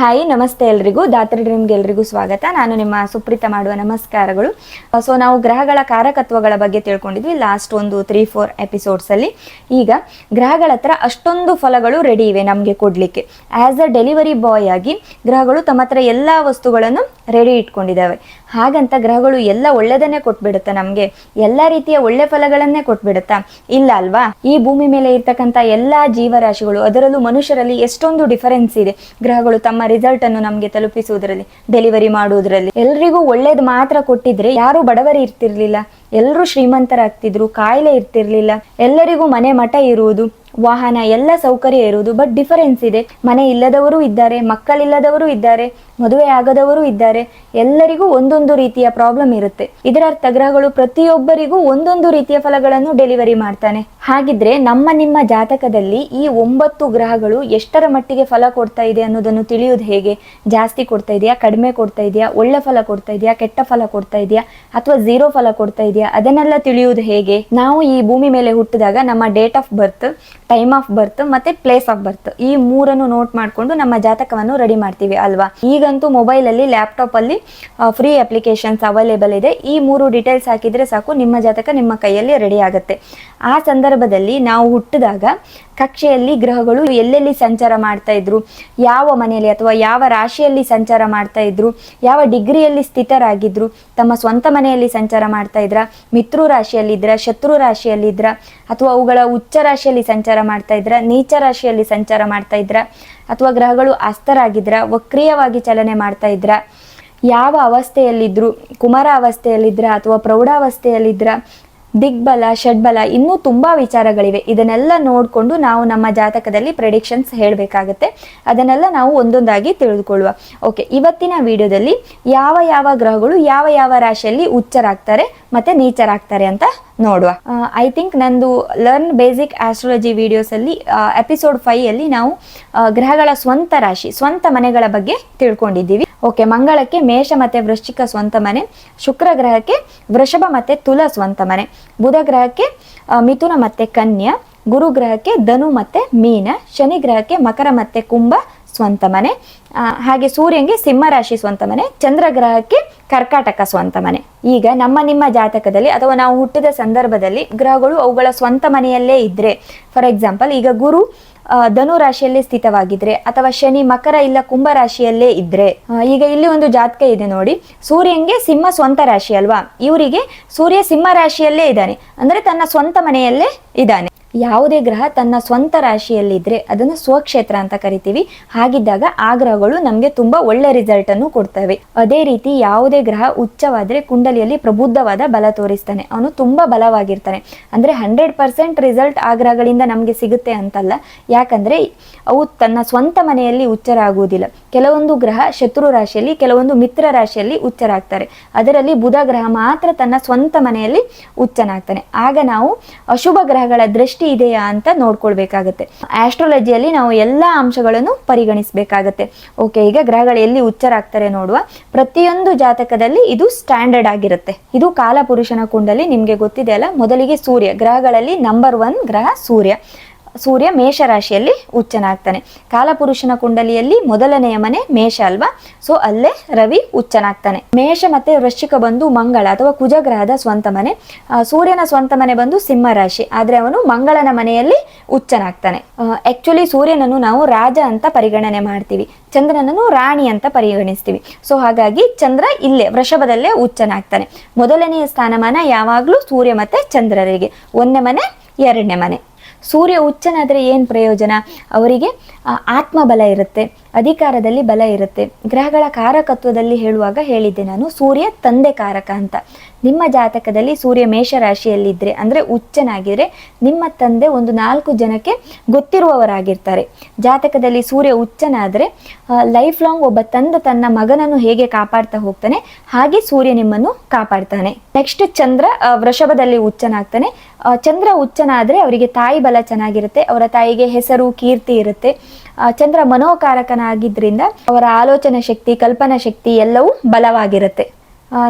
Hi ನಮಸ್ತೆ ಎಲ್ರಿಗೂ. ದಾತ್ರಿ ಡ್ರೀಮ್ಗೆ ಎಲ್ರಿಗೂ ಸ್ವಾಗತ. ನಾನು ನಿಮ್ಮ ಸುಪ್ರೀತ ಮಾಡುವ ನಮಸ್ಕಾರಗಳು. ಸೊ ನಾವು ಗ್ರಹಗಳ ಕಾರಕತ್ವಗಳ ಬಗ್ಗೆ ತಿಳ್ಕೊಂಡಿದ್ವಿ ಲಾಸ್ಟ್ ಒಂದು ತ್ರೀ ಫೋರ್ ಎಪಿಸೋಡ್ಸಲ್ಲಿ ಈಗ ಗ್ರಹಗಳ ಹತ್ರ ಅಷ್ಟೊಂದು ಫಲಗಳು ರೆಡಿ ಇವೆ ನಮಗೆ ಕೊಡಲಿಕ್ಕೆ. ಆ್ಯಸ್ ಅ ಡೆಲಿವರಿ ಬಾಯ್ ಆಗಿ ಗ್ರಹಗಳು ತಮ್ಮ ಹತ್ರ ಎಲ್ಲ ವಸ್ತುಗಳನ್ನು ರೆಡಿ ಇಟ್ಕೊಂಡಿದ್ದಾವೆ. ಹಾಗಂತ ಗ್ರಹಗಳು ಎಲ್ಲ ಒಳ್ಳೆದನ್ನೇ ಕೊಟ್ಬಿಡುತ್ತಾ ನಮಗೆ. ಎಲ್ಲ ರೀತಿಯ ಒಳ್ಳೆ ಫಲಗಳನ್ನೇ ಕೊಟ್ಬಿಡುತ್ತಾ? ಇಲ್ಲ ಅಲ್ವಾ? ಈ ಭೂಮಿ ಮೇಲೆ ಇರ್ತಕ್ಕಂತ ಎಲ್ಲಾ ಜೀವರಾಶಿಗಳು, ಅದರಲ್ಲೂ ಮನುಷ್ಯರಲ್ಲಿ ಎಷ್ಟೊಂದು ಡಿಫರೆನ್ಸ್ ಇದೆ. ಗ್ರಹಗಳು ತಮ್ಮ ರಿಸಲ್ಟ್ ಅನ್ನು ನಮಗೆ ತಲುಪಿಸುವುದರಲ್ಲಿ ಡೆಲಿವರಿ ಮಾಡುವುದರಲ್ಲಿ. ಎಲ್ರಿಗೂ ಒಳ್ಳೇದು ಮಾತ್ರ ಕೊಟ್ಟಿದ್ರೆ ಯಾರು ಬಡವರಿ ಇರ್ತಿರ್ಲಿಲ್ಲ. ಎಲ್ಲರೂ ಶ್ರೀಮಂತರಾಗ್ತಿದ್ರು, ಕಾಯಿಲೆ ಇರ್ತಿರ್ಲಿಲ್ಲ. ಎಲ್ಲರಿಗೂ ಮನೆ ಮಠ ಇರುವುದು. ವಾಹನ ಎಲ್ಲ ಸೌಕರ್ಯ ಇರುವುದು ಬಟ್ ಡಿಫರೆನ್ಸ್ ಇದೆ. ಮನೆ ಇಲ್ಲದವರು ಇದ್ದಾರೆ, ಮಕ್ಕಳಿಲ್ಲದವರು ಇದ್ದಾರೆ, ಮದುವೆ ಆಗದವರು ಇದ್ದಾರೆ. ಎಲ್ಲರಿಗೂ ಒಂದೊಂದು ರೀತಿಯ ಪ್ರಾಬ್ಲಮ್ ಇರುತ್ತೆ. ಇದರರ್ಥ ಗ್ರಹಗಳು ಪ್ರತಿಯೊಬ್ಬರಿಗೂ ಒಂದೊಂದು ರೀತಿಯ ಫಲಗಳನ್ನು ಡೆಲಿವರಿ ಮಾಡ್ತಾನೆ. ಹಾಗಿದ್ರೆ ನಮ್ಮ ನಿಮ್ಮ ಜಾತಕದಲ್ಲಿ ಈ ಒಂಬತ್ತು ಗ್ರಹಗಳು ಎಷ್ಟರ ಮಟ್ಟಿಗೆ ಫಲ ಕೊಡ್ತಾ ಇದೆ ಅನ್ನೋದನ್ನು ತಿಳಿಯುವುದು ಹೇಗೆ? ಜಾಸ್ತಿ ಕೊಡ್ತಾ ಇದೆಯಾ, ಕಡಿಮೆ ಕೊಡ್ತಾ ಇದೆಯಾ, ಒಳ್ಳೆ ಫಲ ಕೊಡ್ತಾ ಇದೆಯಾ, ಕೆಟ್ಟ ಫಲ ಕೊಡ್ತಾ ಇದೆಯಾ, ಅಥವಾ ಜೀರೋ ಫಲ ಕೊಡ್ತಾ ಇದೆಯಾ, ಅದನ್ನೆಲ್ಲ ತಿಳಿಯುವುದು ಹೇಗೆ? ನಾವು ಈ ಭೂಮಿ ಮೇಲೆ ಹುಟ್ಟಿದಾಗ ನಮ್ಮ date of birth time of birth ಮತ್ತೆ ಪ್ಲೇಸ್ ಆಫ್ ಬರ್ತ್ ಈ ಮೂರನ್ನು ನೋಟ್ ಮಾಡಿಕೊಂಡು ನಮ್ಮ ಜಾತಕವನ್ನು ರೆಡಿ ಮಾಡ್ತೀವಿ ಅಲ್ವಾ? ಈಗಂತೂ ಮೊಬೈಲ್ ಅಲ್ಲಿ ಲ್ಯಾಪ್ಟಾಪ್ ಅಲ್ಲಿ ಫ್ರೀ ಅಪ್ಲಿಕೇಶನ್ಸ್ ಅವೈಲೇಬಲ್ ಇದೆ. ಈ ಮೂರು ಡೀಟೇಲ್ಸ್ ಹಾಕಿದ್ರೆ ಸಾಕು, ನಿಮ್ಮ ಜಾತಕ ನಿಮ್ಮ ಕೈಯಲ್ಲಿ ರೆಡಿ ಆಗುತ್ತೆ. ಆ ಸಂದರ್ಭದಲ್ಲಿ ನಾವು ಹುಟ್ಟಿದಾಗ ಕಕ್ಷೆಯಲ್ಲಿ ಗ್ರಹಗಳು ಎಲ್ಲೆಲ್ಲಿ ಸಂಚಾರ ಮಾಡ್ತಾ ಇದ್ರು? ಯಾವ ಮನೆಯಲ್ಲಿ ಅಥವಾ ಯಾವ ರಾಶಿಯಲ್ಲಿ ಸಂಚಾರ ಮಾಡ್ತಾ ಇದ್ರು? ಯಾವ ಡಿಗ್ರಿಯಲ್ಲಿ ಸ್ಥಿತರಾಗಿದ್ರು? ತಮ್ಮ ಸ್ವಂತ ಮನೆಯಲ್ಲಿ ಸಂಚಾರ ಮಾಡ್ತಾ ಇದ್ರ? ರಾಶಿಯಲ್ಲಿ ರಾಶಿಯಲ್ಲಿದ್ರ ಶತ್ರು ರಾಶಿಯಲ್ಲಿದ್ರ ಅಥವಾ ಅವುಗಳ ಉಚ್ಚ ರಾಶಿಯಲ್ಲಿ ಸಂಚಾರ ಮಾಡ್ತಾ ಇದ್ರ ನೀಚ ರಾಶಿಯಲ್ಲಿ ಸಂಚಾರ ಮಾಡ್ತಾ ಇದ್ರ, ಅಥವಾ ಗ್ರಹಗಳು ಅಸ್ತರಾಗಿದ್ರ ವಕ್ರಿಯವಾಗಿ ಚಲನೆ ಮಾಡ್ತಾ ಇದ್ರ, ಯಾವ ಅವಸ್ಥೆಯಲ್ಲಿದ್ರು, ಕುಮಾರ ಅವಸ್ಥೆಯಲ್ಲಿದ್ರ ಅಥವಾ ಪ್ರೌಢಾವಸ್ಥೆಯಲ್ಲಿದ್ರ, ದಿಗ್ಬಲ, ಷಡ್ಬಲ, ಇನ್ನೂ ತುಂಬಾ ವಿಚಾರಗಳಿವೆ. ಇದನ್ನೆಲ್ಲ ನೋಡಿಕೊಂಡು ನಾವು ನಮ್ಮ ಜಾತಕದಲ್ಲಿ ಪ್ರೆಡಿಕ್ಷನ್ಸ್ ಹೇಳಬೇಕಾಗತ್ತೆ. ಅದನ್ನೆಲ್ಲ ನಾವು ಒಂದೊಂದಾಗಿ ತಿಳಿದುಕೊಳ್ಳುವ. ಓಕೆ ಇವತ್ತಿನ ವಿಡಿಯೋದಲ್ಲಿ ಯಾವ ಯಾವ ಗ್ರಹಗಳು ಯಾವ ಯಾವ ರಾಶಿಯಲ್ಲಿ ಉಚ್ಚರಾಗ್ತಾರೆ ಮತ್ತೆ ನೀಚರಾಗ್ತಾರೆ ಅಂತ ನೋಡುವ. ಐ ಥಿಂಕ್ ನಂದು ಲರ್ನ್ ಬೇಸಿಕ್ ಆಸ್ಟ್ರಾಲಜಿ ವಿಡಿಯೋಸ್ ಅಲ್ಲಿ ಎಪಿಸೋಡ್ ಫೈವ್ ಅಲ್ಲಿ ನಾವು ಗ್ರಹಗಳ ಸ್ವಂತ ರಾಶಿ, ಸ್ವಂತ ಮನೆಗಳ ಬಗ್ಗೆ ತಿಳ್ಕೊಂಡಿದ್ದೀವಿ. ಓಕೆ ಮಂಗಳಕ್ಕೆ ಮೇಷ ಮತ್ತೆ ವೃಶ್ಚಿಕ ಸ್ವಂತ ಮನೆ, ಶುಕ್ರ ಗ್ರಹಕ್ಕೆ ವೃಷಭ ಮತ್ತೆ ತುಲ ಸ್ವಂತ ಮನೆ, ಬುಧ ಗ್ರಹಕ್ಕೆ ಮಿಥುನ ಮತ್ತೆ ಕನ್ಯಾ, ಗುರು ಗ್ರಹಕ್ಕೆ ಧನು ಮತ್ತೆ ಮೀನ, ಶನಿ ಗ್ರಹಕ್ಕೆ ಮಕರ ಮತ್ತೆ ಕುಂಭ ಸ್ವಂತ ಮನೆ ಹಾಗೆ ಸೂರ್ಯಂಗೆ ಸಿಂಹ ರಾಶಿ ಸ್ವಂತ ಮನೆ, ಚಂದ್ರ ಗ್ರಹಕ್ಕೆ ಕರ್ಕಾಟಕ ಸ್ವಂತ ಮನೆ. ಈಗ ನಮ್ಮ ನಿಮ್ಮ ಜಾತಕದಲ್ಲಿ ಅಥವಾ ನಾವು ಹುಟ್ಟಿದ ಸಂದರ್ಭದಲ್ಲಿ ಗ್ರಹಗಳು ಅವುಗಳ ಸ್ವಂತ ಮನೆಯಲ್ಲೇ ಇದ್ರೆ ಫಾರ್ ಎಕ್ಸಾಂಪಲ್ ಈಗ ಗುರು ಧನು ರಾಶಿಯಲ್ಲಿ ಸ್ಥಿತವಾಗಿದ್ರೆ ಅಥವಾ ಶನಿ ಮಕರ ಇಲ್ಲ ಕುಂಭ ರಾಶಿಯಲ್ಲೇ ಇದ್ರೆ ಈಗ ಇಲ್ಲಿ ಒಂದು ಜಾತಕ ಇದೆ ನೋಡಿ. ಸೂರ್ಯಂಗೆ ಸಿಂಹ ಸ್ವಂತ ರಾಶಿ ಅಲ್ವಾ? ಇವರಿಗೆ ಸೂರ್ಯ ಸಿಂಹ ರಾಶಿಯಲ್ಲೇ ಇದ್ದಾನೆ ಅಂದ್ರೆ ತನ್ನ ಸ್ವಂತ ಮನೆಯಲ್ಲೇ ಇದ್ದಾನೆ ಯಾವುದೇ ಗ್ರಹ ತನ್ನ ಸ್ವಂತ ರಾಶಿಯಲ್ಲಿದ್ರೆ ಅದನ್ನು ಸ್ವಕ್ಷೇತ್ರ ಅಂತ ಕರಿತೀವಿ. ಹಾಗಿದ್ದಾಗ ಆ ಗ್ರಹಗಳು ನಮಗೆ ತುಂಬಾ ಒಳ್ಳೆ ರಿಸಲ್ಟ್ ಅನ್ನು ಕೊಡ್ತವೆ. ಅದೇ ರೀತಿ ಯಾವುದೇ ಗ್ರಹ ಉಚ್ಚವಾದ್ರೆ ಕುಂಡಲಿಯಲ್ಲಿ ಪ್ರಬುದ್ಧವಾದ ಬಲ ತೋರಿಸ್ತಾನೆ. ಅವನು ತುಂಬಾ ಬಲವಾಗಿರ್ತಾನೆ. ಅಂದ್ರೆ ಹಂಡ್ರೆಡ್ ಪರ್ಸೆಂಟ್ ರಿಸಲ್ಟ್ ಆಗ್ರಹಗಳಿಂದ ಗ್ರಹಗಳಿಂದ ನಮಗೆ ಸಿಗುತ್ತೆ ಅಂತಲ್ಲ. ಯಾಕಂದ್ರೆ ಅವು ತನ್ನ ಸ್ವಂತ ಮನೆಯಲ್ಲಿ ಉಚ್ಚರ ಆಗುವುದಿಲ್ಲ. ಕೆಲವೊಂದು ಗ್ರಹ ಶತ್ರು ರಾಶಿಯಲ್ಲಿ, ಕೆಲವೊಂದು ಮಿತ್ರ ರಾಶಿಯಲ್ಲಿ ಉಚ್ಚರಾಗ್ತಾರೆ ಅದರಲ್ಲಿ ಬುಧ ಗ್ರಹ ಮಾತ್ರ ತನ್ನ ಸ್ವಂತ ಮನೆಯಲ್ಲಿ ಉಚ್ಚನಾಗ್ತಾನೆ. ಆಗ ನಾವು ಅಶುಭ ಗ್ರಹಗಳ ದೃಷ್ಟಿ ಇದೆಯಾ ಅಂತ ನೋಡ್ಕೊಳ್ಬೇಕಾಗತ್ತೆ. ಆಸ್ಟ್ರಾಲಜಿಯಲ್ಲಿ ನಾವು ಎಲ್ಲ ಅಂಶಗಳನ್ನು ಪರಿಗಣಿಸಬೇಕಾಗತ್ತೆ. ಓಕೆ ಈಗ ಗ್ರಹಗಳು ಎಲ್ಲಿ ಉಚ್ಚರಾಗ್ತಾರೆ ನೋಡುವ. ಪ್ರತಿಯೊಂದು ಜಾತಕದಲ್ಲಿ ಇದು ಸ್ಟ್ಯಾಂಡರ್ಡ್ ಆಗಿರುತ್ತೆ. ಇದು ಕಾಲಪುರುಷನ ಕುಂಡಲಿ ನಿಮಗೆ ಗೊತ್ತಿದೆ ಅಲ್ಲ? ಮೊದಲಿಗೆ ಸೂರ್ಯ ಗ್ರಹಗಳಲ್ಲಿ ನಂಬರ್ ಒನ್ ಗ್ರಹ ಸೂರ್ಯ. ಸೂರ್ಯ ಮೇಷ ರಾಶಿಯಲ್ಲಿ ಉಚ್ಚನಾಗ್ತಾನೆ. ಕಾಲಪುರುಷನ ಕುಂಡಲಿಯಲ್ಲಿ ಮೊದಲನೆಯ ಮನೆ ಮೇಷ ಅಲ್ವಾ? ಸೊ ಅಲ್ಲೇ ರವಿ ಉಚ್ಚನಾಗ್ತಾನೆ. ಮೇಷ ಮತ್ತೆ ವೃಶ್ಚಿಕ ಬಂದು ಮಂಗಳ ಅಥವಾ ಕುಜ ಗ್ರಹದ ಸ್ವಂತ ಮನೆ. ಸೂರ್ಯನ ಸ್ವಂತ ಮನೆ ಬಂದು ಸಿಂಹ ರಾಶಿ ಆದ್ರೆ ಅವನು ಮಂಗಳನ ಮನೆಯಲ್ಲಿ ಉಚ್ಚನಾಗ್ತಾನೆ. ಆಕ್ಚುಲಿ ಸೂರ್ಯನನ್ನು ನಾವು ರಾಜ ಅಂತ ಪರಿಗಣನೆ ಮಾಡ್ತೀವಿ. ಚಂದ್ರನನ್ನು ರಾಣಿ ಅಂತ ಪರಿಗಣಿಸ್ತೀವಿ. ಸೊ ಹಾಗಾಗಿ ಚಂದ್ರ ಇಲ್ಲೇ, ವೃಷಭದಲ್ಲೇ ಉಚ್ಚನಾಗ್ತಾನೆ. ಮೊದಲನೆಯ ಸ್ಥಾನಮಾನ ಯಾವಾಗಲೂ ಸೂರ್ಯ ಮತ್ತೆ ಚಂದ್ರರಿಗೆ. ಒಂದನೇ ಮನೆ, ಎರಡನೇ ಮನೆ. ಸೂರ್ಯ ಉಚ್ಚನಾದರೆ ಏನು ಪ್ರಯೋಜನ? ಅವರಿಗೆ ಆತ್ಮಬಲ ಇರುತ್ತೆ. ಅಧಿಕಾರದಲ್ಲಿ ಬಲ ಇರುತ್ತೆ. ಗ್ರಹಗಳ ಕಾರಕತ್ವದಲ್ಲಿ ಹೇಳುವಾಗ ಹೇಳಿದ್ದೆ ನಾನು, ಸೂರ್ಯ ತಂದೆ ಕಾರಕ ಅಂತ. ನಿಮ್ಮ ಜಾತಕದಲ್ಲಿ ಸೂರ್ಯ ಮೇಷ ರಾಶಿಯಲ್ಲಿದ್ದರೆ ಅಂದರೆ ಉಚ್ಚನಾಗಿದ್ರೆ ನಿಮ್ಮ ತಂದೆ ಒಂದು ನಾಲ್ಕು ಜನಕ್ಕೆ ಗೊತ್ತಿರುವವರಾಗಿರ್ತಾರೆ. ಜಾತಕದಲ್ಲಿ ಸೂರ್ಯ ಉಚ್ಚನಾದರೆ ಲೈಫ್ ಲಾಂಗ್ ಒಬ್ಬ ತಂದೆ ತನ್ನ ಮಗನನ್ನು ಹೇಗೆ ಕಾಪಾಡ್ತಾ ಹೋಗ್ತಾನೆ, ಹಾಗೆ ಸೂರ್ಯ ನಿಮ್ಮನ್ನು ಕಾಪಾಡ್ತಾನೆ. ನೆಕ್ಸ್ಟ್ ಚಂದ್ರ ವೃಷಭದಲ್ಲಿ ಉಚ್ಚನಾಗ್ತಾನೆ. ಚಂದ್ರ ಉಚ್ಚನಾದ್ರೆ ಅವರಿಗೆ ತಾಯಿ ಬಲ ಚೆನ್ನಾಗಿರುತ್ತೆ, ಅವರ ತಾಯಿಗೆ ಹೆಸರು, ಕೀರ್ತಿ ಇರುತ್ತೆ. ಚಂದ್ರ ಚಂದ್ರ ಮನೋಕಾರಕನಾಗಿದ್ರಿಂದ ಅವರ ಆಲೋಚನಾ ಶಕ್ತಿ, ಕಲ್ಪನಾ ಶಕ್ತಿ ಎಲ್ಲವೂ ಬಲವಾಗಿರುತ್ತೆ.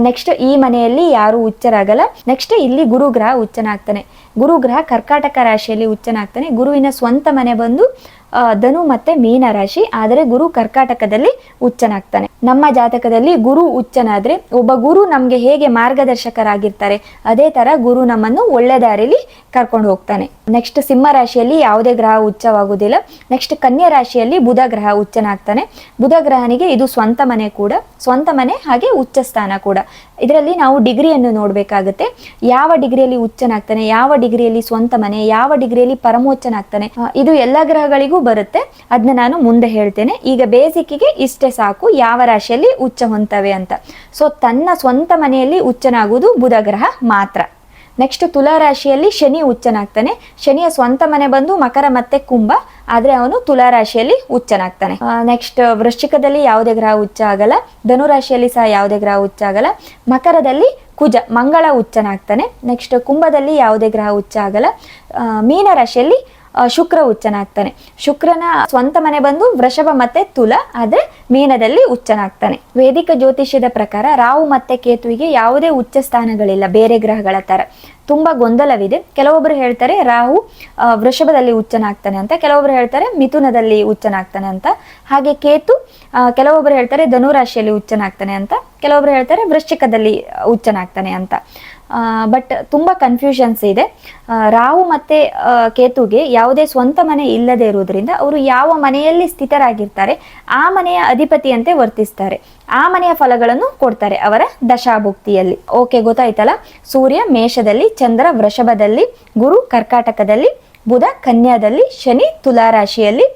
ನೆಕ್ಸ್ಟ್ ಈ ಮನೆಯಲ್ಲಿ ಯಾರು ಉಚ್ಚರಾಗಲ್ಲ ನೆಕ್ಸ್ಟ್ ಇಲ್ಲಿ ಗುರುಗ್ರಹ ಉಚ್ಚನಾಗ್ತಾನೆ ಗುರುಗ್ರಹ ಕರ್ಕಾಟಕ ರಾಶಿಯಲ್ಲಿ ಉಚ್ಚನಾಗ್ತಾನೆ ಗುರುವಿನ ಸ್ವಂತ ಮನೆ ಬಂದು ಧನು ಮತ್ತೆ ಮೀನ ರಾಶಿ, ಆದರೆ ಗುರು ಕರ್ಕಾಟಕದಲ್ಲಿ ಉಚ್ಚನಾಗ್ತಾನೆ. ನಮ್ಮ ಜಾತಕದಲ್ಲಿ ಗುರು ಉಚ್ಚನಾದ್ರೆ ಒಬ್ಬ ಗುರು ನಮ್ಗೆ ಹೇಗೆ ಮಾರ್ಗದರ್ಶಕರಾಗಿರ್ತಾರೆ, ಅದೇ ತರ ಗುರು ನಮ್ಮನ್ನು ಒಳ್ಳೆ ದಾರಿಲಿ ಕರ್ಕೊಂಡು ಹೋಗ್ತಾನೆ. ನೆಕ್ಸ್ಟ್ ಸಿಂಹ ರಾಶಿಯಲ್ಲಿ ಯಾವುದೇ ಗ್ರಹ ಉಚ್ಚವಾಗುವುದಿಲ್ಲ. ನೆಕ್ಸ್ಟ್ ಕನ್ಯಾ ರಾಶಿಯಲ್ಲಿ ಬುಧ ಗ್ರಹ ಉಚ್ಚನಾಗ್ತಾನೆ. ಬುಧ ಗ್ರಹನಿಗೆ ಇದು ಸ್ವಂತ ಮನೆ ಕೂಡ, ಸ್ವಂತ ಮನೆ ಹಾಗೆ ಉಚ್ಚ ಸ್ಥಾನ ಕೂಡ. ಇದರಲ್ಲಿ ನಾವು ಡಿಗ್ರಿಯನ್ನು ನೋಡಬೇಕಾಗುತ್ತೆ. ಯಾವ ಡಿಗ್ರಿಯಲ್ಲಿ ಉಚ್ಚನಾಗ್ತಾನೆ, ಯಾವ ಡಿಗ್ರಿಯಲ್ಲಿ ಸ್ವಂತ ಮನೆ, ಯಾವ ಡಿಗ್ರಿಯಲ್ಲಿ ಪರಮೋಚ್ಚನಾಗ್ತಾನೆ? ಇದು ಎಲ್ಲ ಗ್ರಹಗಳಿಗೂ ಬರುತ್ತೆ. ಅದನ್ನ ನಾನು ಮುಂದೆ ಹೇಳ್ತೇನೆ. ಈಗ ಬೇಸಿಕ್ಕಿಗೆ ಇಷ್ಟೇ ಸಾಕು. ಯಾವ ರಾಶಿಯಲ್ಲಿ ಉಚ್ಚ ಹೊಂತವೆ ಅಂತ. ಸೊ ತನ್ನ ಸ್ವಂತ ಮನೆಯಲ್ಲಿ ಉಚ್ಚನಾಗುವುದು ಬುಧ ಗ್ರಹ ಮಾತ್ರ. ನೆಕ್ಸ್ಟ್ ತುಲಾ ರಾಶಿಯಲ್ಲಿ ಶನಿ ಉಚ್ಚನಾಗ್ತಾನೆ. ಶನಿಯ ಸ್ವಂತ ಮನೆ ಬಂದು ಮಕರ ಮತ್ತೆ ಕುಂಭ, ಆದ್ರೆ ಅವನು ತುಲಾ ರಾಶಿಯಲ್ಲಿ ಉಚ್ಚನಾಗ್ತಾನೆ. ನೆಕ್ಸ್ಟ್ ವೃಶ್ಚಿಕದಲ್ಲಿ ಯಾವುದೇ ಗ್ರಹ ಉಚ್ಚ ಆಗಲ್ಲ. ಧನು ರಾಶಿಯಲ್ಲಿ ಸಹ ಯಾವುದೇ ಗ್ರಹ ಉಚ್ಚ ಆಗಲ್ಲ. ಮಕರದಲ್ಲಿ ಕುಜ, ಮಂಗಳ ಉಚ್ಚನಾಗ್ತಾನೆ. ನೆಕ್ಸ್ಟ್ ಕುಂಭದಲ್ಲಿ ಯಾವುದೇ ಗ್ರಹ ಉಚ್ಚ ಆಗಲ್ಲ. ಮೀನ ರಾಶಿಯಲ್ಲಿ ಶುಕ್ರ ಉಚ್ಚನಾಗ್ತಾನೆ. ಶುಕ್ರನ ಸ್ವಂತ ಮನೆ ಬಂದು ವೃಷಭ ಮತ್ತೆ ತುಲ, ಆದ್ರೆ ಮೀನದಲ್ಲಿ ಉಚ್ಚನಾಗ್ತಾನೆ. ವೇದಿಕ ಜ್ಯೋತಿಷ್ಯದ ಪ್ರಕಾರ ರಾಹು ಮತ್ತೆ ಕೇತುವಿಗೆ ಯಾವುದೇ ಉಚ್ಚ ಸ್ಥಾನಗಳಿಲ್ಲ, ಬೇರೆ ಗ್ರಹಗಳ ತರ ತುಂಬಾ ಗೊಂದಲವಿದೆ. ಕೆಲವೊಬ್ರು ಹೇಳ್ತಾರೆ ರಾಹು ವೃಷಭದಲ್ಲಿ ಉಚ್ಚನಾಗ್ತಾನೆ ಅಂತ, ಕೆಲವೊಬ್ರು ಹೇಳ್ತಾರೆ ಮಿಥುನದಲ್ಲಿ ಉಚ್ಚನಾಗ್ತಾನೆ ಅಂತ. ಹಾಗೆ ಕೇತು ಕೆಲವೊಬ್ರು ಹೇಳ್ತಾರೆ ಧನುರಾಶಿಯಲ್ಲಿ ಉಚ್ಚನಾಗ್ತಾನೆ ಅಂತ, ಕೆಲವೊಬ್ರು ಹೇಳ್ತಾರೆ ವೃಶ್ಚಿಕದಲ್ಲಿ ಉಚ್ಚನಾಗ್ತಾನೆ ಅಂತ. ಬಟ್ ತುಂಬ ಕನ್ಫ್ಯೂಷನ್ಸ್ ಇದೆ. ರಾಹು ಮತ್ತೆ ಕೇತುಗೆ ಯಾವುದೇ ಸ್ವಂತ ಮನೆ ಇಲ್ಲದೆ ಇರುವುದರಿಂದ ಅವರು ಯಾವ ಮನೆಯಲ್ಲಿ ಸ್ಥಿತರಾಗಿರ್ತಾರೆ, ಆ ಮನೆಯ ಅಧಿಪತಿಯಂತೆ ವರ್ತಿಸ್ತಾರೆ. ಆ ಮನೆಯ ಫಲಗಳನ್ನು ಕೊಡ್ತಾರೆ ಅವರ ದಶಾಭುಕ್ತಿಯಲ್ಲಿ. ಓಕೆ ಗೊತ್ತಾಯ್ತಲ್ಲ? ಸೂರ್ಯ ಮೇಷದಲ್ಲಿ, ಚಂದ್ರ ವೃಷಭದಲ್ಲಿ, ಗುರು ಕರ್ಕಾಟಕದಲ್ಲಿ, ಬುಧ ಕನ್ಯಾದಲ್ಲಿ, ಶನಿ ತುಲಾರಾಶಿಯಲ್ಲಿ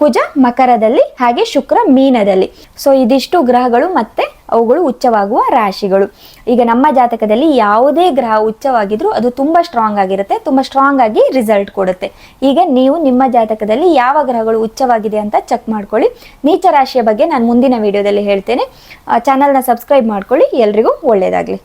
ಕುಜ ಮಕರದಲ್ಲಿ, ಹಾಗೆ ಶುಕ್ರ ಮೀನದಲ್ಲಿ. ಸೊ ಇದಿಷ್ಟು ಗ್ರಹಗಳು ಮತ್ತೆ ಅವುಗಳು ಉಚ್ಚವಾಗುವ ರಾಶಿಗಳು. ಈಗ ನಮ್ಮ ಜಾತಕದಲ್ಲಿ ಯಾವುದೇ ಗ್ರಹ ಉಚ್ಚವಾಗಿದ್ರೂ ಅದು ತುಂಬಾ ಸ್ಟ್ರಾಂಗ್ ಆಗಿರುತ್ತೆ, ತುಂಬ ಸ್ಟ್ರಾಂಗ್ ಆಗಿ ರಿಸಲ್ಟ್ ಕೊಡುತ್ತೆ. ಈಗ ನೀವು ನಿಮ್ಮ ಜಾತಕದಲ್ಲಿ ಯಾವ ಗ್ರಹಗಳು ಉಚ್ಚವಾಗಿದೆ ಅಂತ ಚೆಕ್ ಮಾಡ್ಕೊಳ್ಳಿ. ನೀಚ ರಾಶಿಯ ಬಗ್ಗೆ ನಾನು ಮುಂದಿನ ವಿಡಿಯೋದಲ್ಲಿ ಹೇಳ್ತೇನೆ. ಚಾನಲ್ನ ಸಬ್ಸ್ಕ್ರೈಬ್ ಮಾಡ್ಕೊಳ್ಳಿ. ಎಲ್ರಿಗೂ ಒಳ್ಳೆಯದಾಗಲಿ